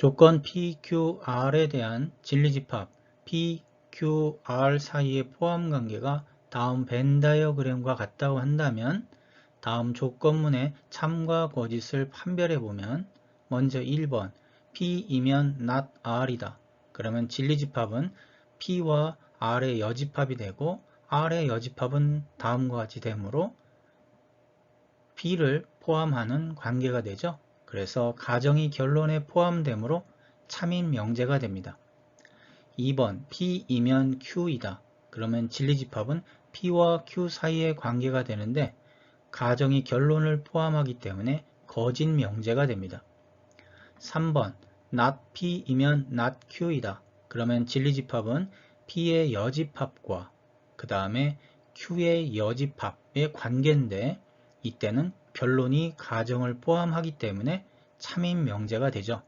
조건 PQR에 대한 진리집합 PQR 사이의 포함관계가 다음 벤 다이어그램과 같다고 한다면 다음 조건문의 참과 거짓을 판별해 보면 먼저 1번 P이면 not R이다. 그러면 진리집합은 P와 R의 여집합이 되고 R의 여집합은 다음과 같이 되므로 P를 포함하는 관계가 되죠. 그래서 가정이 결론에 포함되므로 참인 명제가 됩니다. 2번 P이면 Q이다. 그러면 진리집합은 P와 Q 사이의 관계가 되는데 가정이 결론을 포함하기 때문에 거짓 명제가 됩니다. 3번 not P이면 not Q이다. 그러면 진리집합은 P의 여집합과 그 다음에 Q의 여집합의 관계인데 이때는 변론이 가정을 포함하기 때문에 참인 명제가 되죠.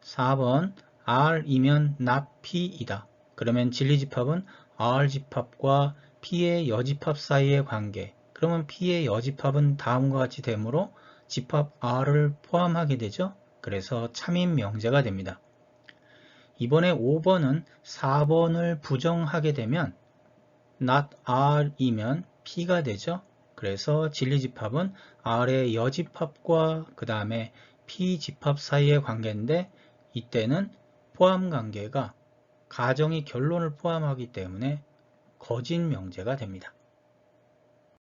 4번 R이면 not P이다. 그러면 진리집합은 R집합과 P의 여집합 사이의 관계 그러면 P의 여집합은 다음과 같이 되므로 집합 R을 포함하게 되죠. 그래서 참인 명제가 됩니다. 이번에 5번은 4번을 부정하게 되면 not R이면 P가 되죠. 그래서 진리집합은 R의 여집합과 그 다음에 P집합 사이의 관계인데 이때는 포함관계가 가정이 결론을 포함하기 때문에 거짓 명제가 됩니다.